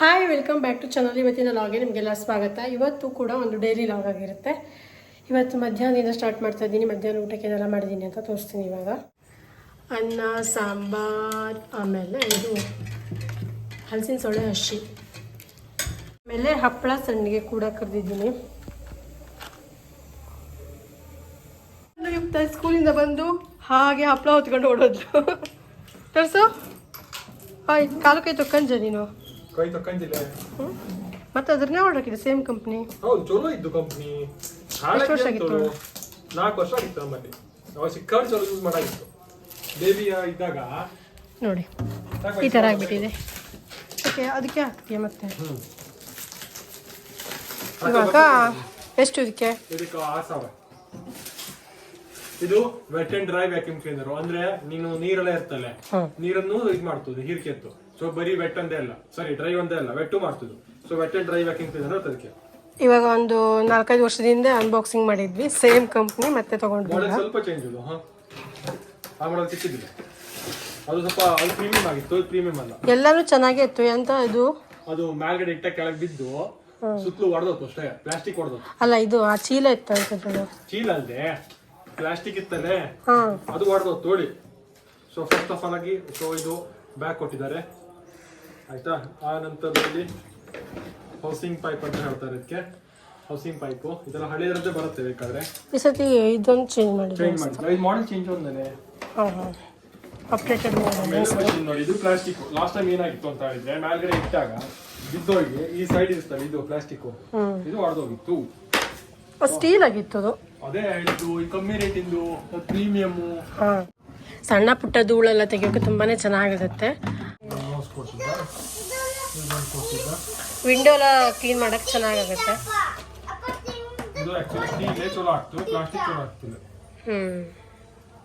Hi welcome back to channel ಇವತ್ತಿನ ಲಾಗೆ ನಿಮಗೆಲ್ಲ ಸ್ವಾಗತ. ಇವತ್ತು ಕೂಡ ಒಂದು ಡೈಲಿ ಲಾಗ್ ಆಗಿರುತ್ತೆ. ಇವತ್ತು ಮಧ್ಯಾಹ್ನದಿಂದ ಸ್ಟಾರ್ಟ್ ಮಾಡ್ತಾ ಇದ್ದೀನಿ. ಮಧ್ಯಾಹ್ನ ಊಟಕ್ಕೆ ಏನೆಲ್ಲ ಮಾಡಿದ್ದೀನಿ ಅಂತ ತೋರಿಸ್ತೀನಿ ಇವಾಗ. ಅನ್ನ, ಸಾಂಬಾರ್, ಆಮೇಲೆ ಇದು ಹಲಸಿನ ಸೊಳ್ಳೆ ಹಸಿ. ಆಮೇಲೆ ಹಪ್ಪಳ ಸಣ್ಣಗೆ ಕೂಡ ಕರೆದಿದ್ದೀನಿ. ಸ್ಕೂಲಿಂದ ಬಂದು ಹಾಗೆ ಹಪ್ಪಳ ಹೊತ್ಕೊಂಡು ಓಡೋದು ತೋರಿಸು. ಹಾಯ್, ಕಾಲು ಕೈ ತೊಕ್ಕಂಜ ನೀನು? ಕೈ ತಕ್ಕಂತಿಲ್ಲ. ಮತ್ತೆ ಅದ್ರನ್ನೇ ಹೊರಡಕ್ಕಿದೆ ಸೇಮ್ ಕಂಪ್ನಿ ಹೌದು ಚಲೋ ಇದ್ದು ಕಂಪ್ನಿ ಎಷ್ಟು ವರ್ಷ ಆಗಿತ್ತು? ನಾಲ್ಕು ವರ್ಷ ಆಗಿತ್ತು ನಮ್ಮಲ್ಲಿ. ಅವಾಗ ಸಿಕ್ಕಾಡಿ ಚಲೋ ಯೂಸ್ ಮಾಡಾಗಿತ್ತು. ಬೇಬಿಯ ಇದ್ದಾಗ ನೋಡಿ ಸಾಕಾಯ್ತು. ಈ ಥರ ಆಗಿಬಿಟ್ಟಿದೆ. ಓಕೆ ಅದಕ್ಕೆ ಹಾಕ್ತೀಯ ಮತ್ತೆ. ಇವಾಗ ಎಷ್ಟು ಇದಕ್ಕೆ? ಇದಕ್ಕೆ ಆರು ಸಾವಿರ. ಇದು wet and dry vacuum cleaner ಅಂದ್ರೆ ನೀನು ನೀರೆಲ್ಲ ಇರ್ತಲ್ಲ? ಹ್ಮ್. ನೀರನ್ನು ಇದು ಮಾಡ್ತದೆ ಹೀರ್ಕೆತ್ತು. ಸೊ ಬರೀ ವೆಟ್ ಒಂದೇ ಅಲ್ಲ. ಸಾರಿ ಡ್ರೈ ಒಂದೇ ಅಲ್ಲ. ವೆಟ್ಟು ಮಾಡ್ತಿದ್ರು. So wet and dry vacuum cleaner ಅದಕ್ಕೆ. ಇವಾಗ ಒಂದು ನಾಲ್ಕೈದು ವರ್ಷದಿಂದ ಅನ್ಬಾಕ್ಸಿಂಗ್ ಮಾಡಿದ್ವಿ. ಸೇಮ್ ಕಂಪ್ನಿ ಮತ್ತೆ ತಗೊಂಡ್ವಿ ಮಾಡೆಲ್ ಸ್ವಲ್ಪ ಚೇಂಜ್ ಇದು ಹಾ? ಆ ಮಾಡಲ್ ಸಿಕ್ಕಿದ್ದಿಲ್ಲ. ಅದು ಸ್ವಲ್ಪ ಅದು ಪ್ರೀಮಿಯಂ ಆಗಿತ್ತು ಇದು ಪ್ರೀಮಿಯಂ ಅಲ್ಲ. ಎಲ್ಲರೂ ಚೆನ್ನಾಗಿ ಇತ್ತು. ಎಂತ ಇದು? ಅದು ಮೇಲ್ಗಡೆ ಇಟ್ಟ ಕೆಳಗೆ ಬಿದ್ದು ಸುತ್ತಲೂ ಹೊಡೆದೋತು ಅಷ್ಟೇ ಪ್ಲಾಸ್ಟಿಕ್ ಹೊಡೆದೋತು ಅಲ್ಲ ಇದು ಆ ಚೀಲ ಇತ್ತು ಅನ್ಸುತ್ತೆ ಚೀಲ ಅಲ್ಲದೆ ಪ್ಲಾಸ್ಟಿಕ್ ಇತ್ತಲ್ಲೇ ಹಾ. ಅದು ಹೊಡೆದೋತು ತೋಳಿ ಸೊ ಫಸ್ಟ್ ಆಫ್ ಆಲ್ ಆಗಿ ಸೊ ಇದು ಬ್ಯಾಗ್ ಕೊಟ್ಟಿದ್ದಾರೆ. ಆಯ್ತಾ? ಆ ನಂತರದಲ್ಲಿ ಹೌಸಿಂಗ್ ಪೈಪ್ ಅಂತ ಹೇಳ್ತಾರೆ ಇದಕ್ಕೆ. ಹೌಸಿಂಗ್ ಪೈಪು ಇದೆಲ್ಲ ಹಳೆಯದ್ರದ್ದೇ ಬರುತ್ತೆ ಬೇಕಾದ್ರೆ. ಈ ಸತಿ ಇದೊಂದು ಚೇಂಜ್ ಮಾಡಿ ಚೇಂಜ್ ಮಾಡಿ ಇದು ಮಾಡೆಲ್ ಚೇಂಜ್ ಒಂದೇ ಹಾಂ ಹಾಂ. ಅಪ್ಡೇಟೆಡ್ ಮಷಿನ್ ನೋಡಿ ಇದು ಪ್ಲಾಸ್ಟಿಕ್ ಲಾಸ್ಟ್ ಟೈಮ್ ಏನಾಗಿತ್ತು ಅಂತ ಹೇಳಿದ್ರೆ ಮೇಲ್ಗಡೆ ಇಟ್ಟಾಗ ಬಿದ್ದೋಗಿ ಈ ಸೈಡ್ ಇರ್ತದೆ ಇದು ಪ್ಲಾಸ್ಟಿಕ್ ಹ್ಮ್. ಇದು ಹೊಡೆದೋಗಿತ್ತು ಸ್ಟೀಲ್ ಆಗಿತ್ತು ಅದು. ಅದೇ ಹೇಳಿದ್ದು ಈ ಕಮ್ಮಿ ರೇಟಿಂದು ಪ್ರೀಮಿಯಮ್ ಹಾಂ. ಸಣ್ಣ ಪುಟ್ಟ ಧೂಳೆಲ್ಲ ತೆಗಿಯೋಕೆ ತುಂಬಾನೇ ಚೆನ್ನಾಗಿರುತ್ತೆ. ವಿಂಡೋ ಎಲ್ಲ ಕ್ಲೀನ್ ಮಾಡಕ್ಕೆ ಚೆನ್ನಾಗಾಗುತ್ತೆ. ಇದು ಆಕ್ಚುಲಿ ಸ್ಟೀಲೇ ಚಲೋ ಆಗ್ತದೆ ಪ್ಲಾಸ್ಟಿಕ್ ಚಲೋ ಆಗ್ತಿಲ್ಲ ಹ್ಞೂ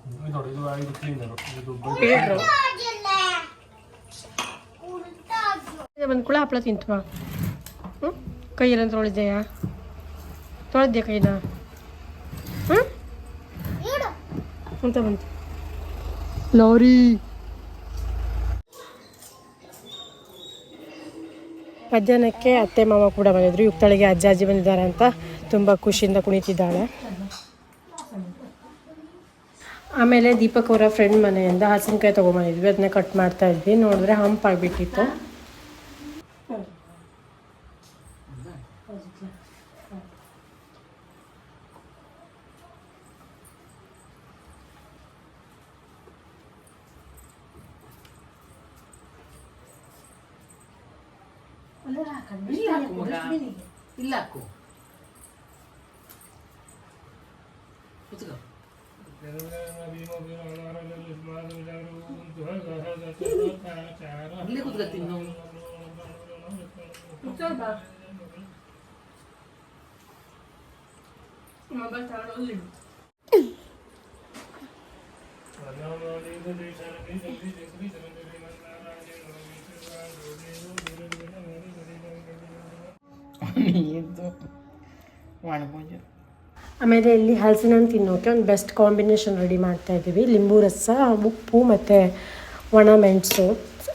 ಇದು ನೋಡಿ ಇದು ಇದು ಕ್ಲೀನರ್ ಇದು ಫಿಲ್ಟ್ರು ಬಂದ ಕೂಡ ಹಪ್ಪಳ ತಿಂತವಾ ಹ್ಞೂ ಕೈಯೆಲ್ಲ ತೊಳೆದೆಯಾ ತೊಳೆದ್ಯಾ ಕೈನ? ಹ್ಞೂ ಅಂತ ಬಂತು. ಲಾರಿ. ಮಧ್ಯಾಹ್ನಕ್ಕೆ ಅತ್ತೆ ಮಾವ ಕೂಡ ಬಂದಿದ್ರು. ಯುಕ್ತಳಿಗೆ ಅಜ್ಜ ಅಜ್ಜಿ ಬಂದಿದ್ದಾರೆ ಅಂತ ತುಂಬ ಖುಷಿಯಿಂದ ಕುಣಿತಿದ್ದಾಳೆ. ಆಮೇಲೆ ದೀಪಕ್ ಅವರ ಫ್ರೆಂಡ್ ಮನೆಯಿಂದ ಹಸಿನಕಾಯಿ ತೊಗೊಂಬಂದಿದ್ವಿ ಅದನ್ನ ಕಟ್ ಮಾಡ್ತಾ ಇದ್ವಿ. ನೋಡಿದ್ರೆ ಹಂಪ್ ಆಗಿಬಿಟ್ಟಿತ್ತು ಇಲ್ಲ ಹಾಕು ಕುತ್ಕೋ ಇಲ್ಲೇ ಕುತ್ಕೋ ತಿನ್ನು ಇದು ಮಾಡ್ಬೋದು ಆಮೇಲೆ ಇಲ್ಲಿ ಹಲಸಿನ ಹಣ್ಣು ತಿನ್ನೋಕೆ ಒಂದು ಬೆಸ್ಟ್ ಕಾಂಬಿನೇಷನ್ ರೆಡಿ ಮಾಡ್ತಾ ಇದ್ದೀವಿ. ಲಿಂಬು ರಸ ಉಪ್ಪು ಮತ್ತು ಒಣ ಮೆಣಸು.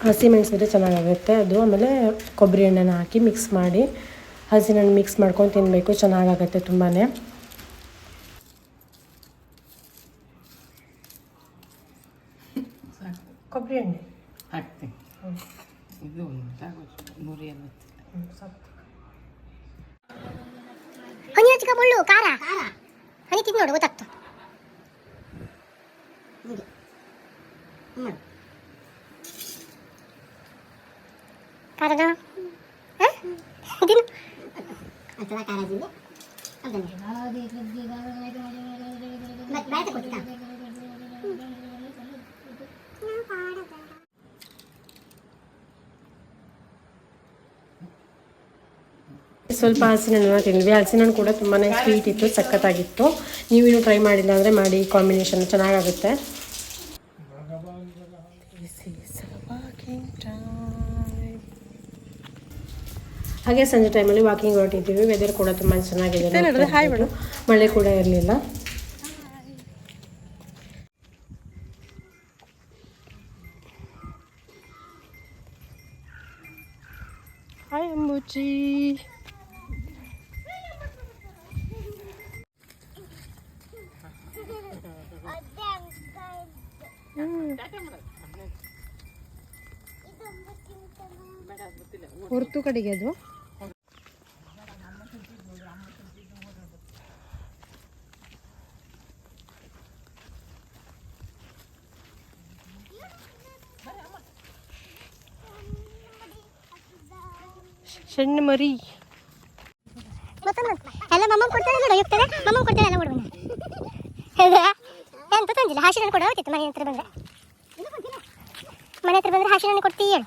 ಹಸಿ ಮೆಣಸು ಇದ್ರೆ ಚೆನ್ನಾಗಾಗುತ್ತೆ. ಅದು ಆಮೇಲೆ ಕೊಬ್ಬರಿ ಎಣ್ಣೆನ ಹಾಕಿ ಮಿಕ್ಸ್ ಮಾಡಿ ಹಲಸಿನ ಹಣ್ಣು ಮಿಕ್ಸ್ ಮಾಡ್ಕೊಂಡು ತಿನ್ನಬೇಕು ಚೆನ್ನಾಗಾಗತ್ತೆ ತುಂಬಾ ಕೊಬ್ಬರಿ ಎಣ್ಣೆ. ಹಾಕ್ತೀನಿ. ಇದು ಎಂಬತ್ತು ಹನಿ ಹಚ್ಕ ಮುಳ್ಳು ಖಾರ ಹನಿ ತಿಂದು ನೋಡು ಗೊತ್ತಾಗ್ತು ಹೀಗೆ ಹ್ಮ್. ಖಾರದ ಹ? ತಿನ್ನು ಅಂತದ ಖಾರ ತಿಂದೆ ಅದನ್ನೇ ಬ- ಬಾಯ್ತ ಕೊಟ್ಟಿದ್ದ ಸ್ವಲ್ಪ ಹಲಸಿನ ಹಣ್ಣನ್ನ ತಿಂದ್ವಿ. ಹಲಸಿನ ಹಣ್ಣು ಕೂಡ ತುಂಬಾ ಸ್ವೀಟ್ ಇತ್ತು ಸಖತ್ತಾಗಿತ್ತು. ನೀವೇನು ಟ್ರೈ ಮಾಡಿಲ್ಲ ಅಂದರೆ ಮಾಡಿ ಕಾಂಬಿನೇಷನ್ ಚೆನ್ನಾಗಾಗುತ್ತೆ. ಹಾಗೆ ಸಂಜೆ ಟೈಮಲ್ಲಿ ವಾಕಿಂಗ್ ಹೊರಟಿದ್ದೀವಿ. ವೆದರ್ ಕೂಡ ತುಂಬ ಚೆನ್ನಾಗಿದೆ. ಮಳೆ ಕೂಡ ಇರಲಿಲ್ಲ. ಹಾಯ್ ಅಂಬುಚಿ ಹೊರ್ತು ಕಡೆಗೆ ಅದು. ಸಣ್ಣ ಮರಿ. ಅಲ್ಲ ಮಮ್ಮ ಕೊಡ್ತಾರೆ ನೋಡು ಹೋಗ್ತಾರೆ ಮಮ್ಮ ಕೊಡ್ತಾರೆ ಎಲ್ಲ ಓಡುವ ಹೌದಾ? ಎಂತ ತಂದಿಲ್ಲ. ಹಾಸಿನ ಕೊಡ, ಹೋಗ್ತಿತ್ತು ಮನೆ ಹತ್ರ ಬಂದ್ರೆ. ಮನೆ ಹತ್ರ ಬಂದ್ರೆ ಹಾಸಿನ ಕೊಡ್ತೀಯ ಹೇಳು.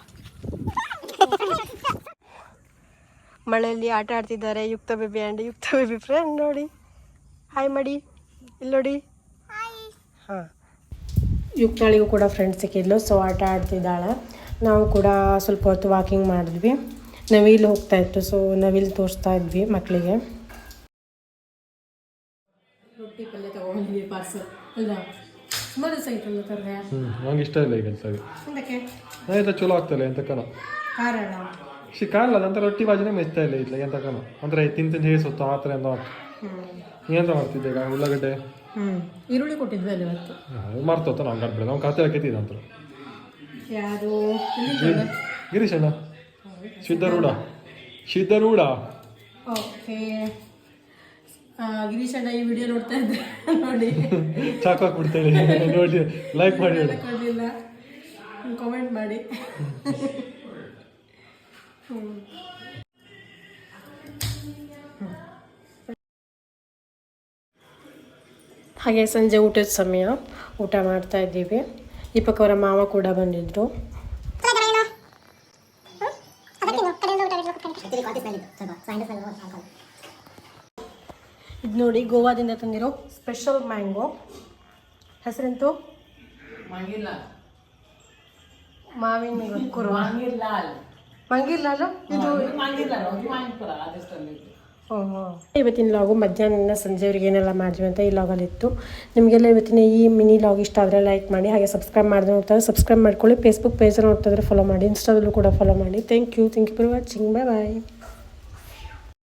ಮಳೆಯಲ್ಲಿ ಆಟ ಆಡ್ತಿದ್ದಾರೆ. Yukta baby and Yukta baby friend ನೋಡಿ. ಹಾಯ್ ಮಾಡಿ. ಇಲ್ಲಿ ನೋಡಿ. ಹಾಂ. ಯುಕ್ತಾಳಿಗೂ ಕೂಡ ಫ್ರೆಂಡ್ಸ್ ಸಿಕ್ಕಿದ್ಲು ಸೊ ಆಟ ಆಡ್ತಿದ್ದಾಳೆ. ನಾವು ಕೂಡ ಸ್ವಲ್ಪ ಹೊತ್ತು ವಾಕಿಂಗ್ ಮಾಡಿದ್ವಿ. ನವಿಲು ಹೋಗ್ತಾ ಇತ್ತು ಸೊ ನವಿಲು ತೋರಿಸ್ತಾ ಇದ್ವಿ ಮಕ್ಕಳಿಗೆ. ರೊಟ್ಟಿ ಪಲ್ಯ ತಗೊಂಡಿದ್ವಿ ಪಾರ್ಸಲ್ ಅಲ್ಲ ಸುಮಾರು ನಂಗೆ ಇಷ್ಟ ಇಲ್ಲ ಈಗ ಕೆಲಸ ಅದಕ್ಕೆ ಆಯ್ತಾ ಚಲೋ ಆಗ್ತಲ್ಲ ಎಂತ ಕಣ? ಕಾರಣ? ಶಿ ಕಾಣಲ್ಲ ನಂತರ ರೊಟ್ಟಿ ಬಾಜಿನೇ ಮೆಚ್ತಾ ಇಲ್ಲ ಇಲ್ಲ ಎಂತ ಕಣ? ಅಂದ್ರೆ ತಿಂದು ತಿಂದು ಹೇಸುತ್ತು ಆ ಥರ ಎಂತ ಎಂತ ಮಾಡ್ತಿದ್ದೆ ಈಗ ಉಳ್ಳಾಗಡ್ಡೆ? ಈರುಳ್ಳಿ ಕೊಟ್ಟಿದ್ವಿ ಅಲ್ಲಿ ಇವತ್ತು. ಮರ್ತೋತ ನಾವು ಗಡ್ಬಿಡ ನಾವು ಕತೆ ಕೆತ್ತಿದ ಅಂತ ಯಾರು? ಗಿರೀಶ್ ಅಣ್ಣ ಸಿದ್ಧರೂಢ? ಸಿದ್ಧರೂಢ. ಓಕೆ. ಗಿರೀಶ್ ಅಣ್ಣ ಈ ವಿಡಿಯೋ ನೋಡ್ತಾ ಇದ್ದೆ ನೋಡಿ. ಚಾಕು ಹಾಕ್ಬಿಡ್ತೇನೆ ನೋಡಿ ಲೈಕ್ ಮಾಡಿ ಕಾಮೆಂಟ್ ಮಾಡಿ. ಹಾಗೆ ಸಂಜೆ ಊಟದ ಸಮಯ ಊಟ ಮಾಡ್ತಾ ಇದ್ದೀವಿ. ದೀಪಕ್ ಅವರ ಮಾವ ಕೂಡ ಬಂದಿದ್ರು. ಇದು ನೋಡಿ ಗೋವಾದಿಂದ ತಂದಿರೋ ಸ್ಪೆಷಲ್ ಮ್ಯಾಂಗೋ. ಹೆಸರೆಂತು? ಮಾವಿನ ಕುರುವ ಮಾಗಿರ್ಲಾಲ್ ಇದು ಇವತ್ತಿನ ಲಾಗು ಮಧ್ಯಾಹ್ನ ಸಂಜೆವರೆಗೆ ಏನೆಲ್ಲ ಮಾಡಿದ್ವಿ ಅಂತ ಈ ಲಾಗಲ್ಲಿ ಇತ್ತು. ನಿಮಗೆಲ್ಲ ಇವತ್ತಿನ ಈ ಮಿನಿ ಲಾಗ್ ಇಷ್ಟ ಆದರೆ ಲೈಕ್ ಮಾಡಿ ಹಾಗೆ ಸಬ್ಸ್ಕ್ರೈಬ್ ಮಾಡಿದ್ರೆ ನೋಡ್ತಾರೆ ಸಬ್ಸ್ಕ್ರೈಬ್ ಮಾಡ್ಕೊಳ್ಳಿ. ಫೇಸ್ಬುಕ್ ಪೇಜ್ ನೋಡ್ತಾ ಇದ್ರೆ ಫಾಲೋ ಮಾಡಿ ಇನ್ಸ್ಟಾದಲ್ಲೂ ಕೂಡ ಫಾಲೋ ಮಾಡಿ. Thank you thank you for watching bye bye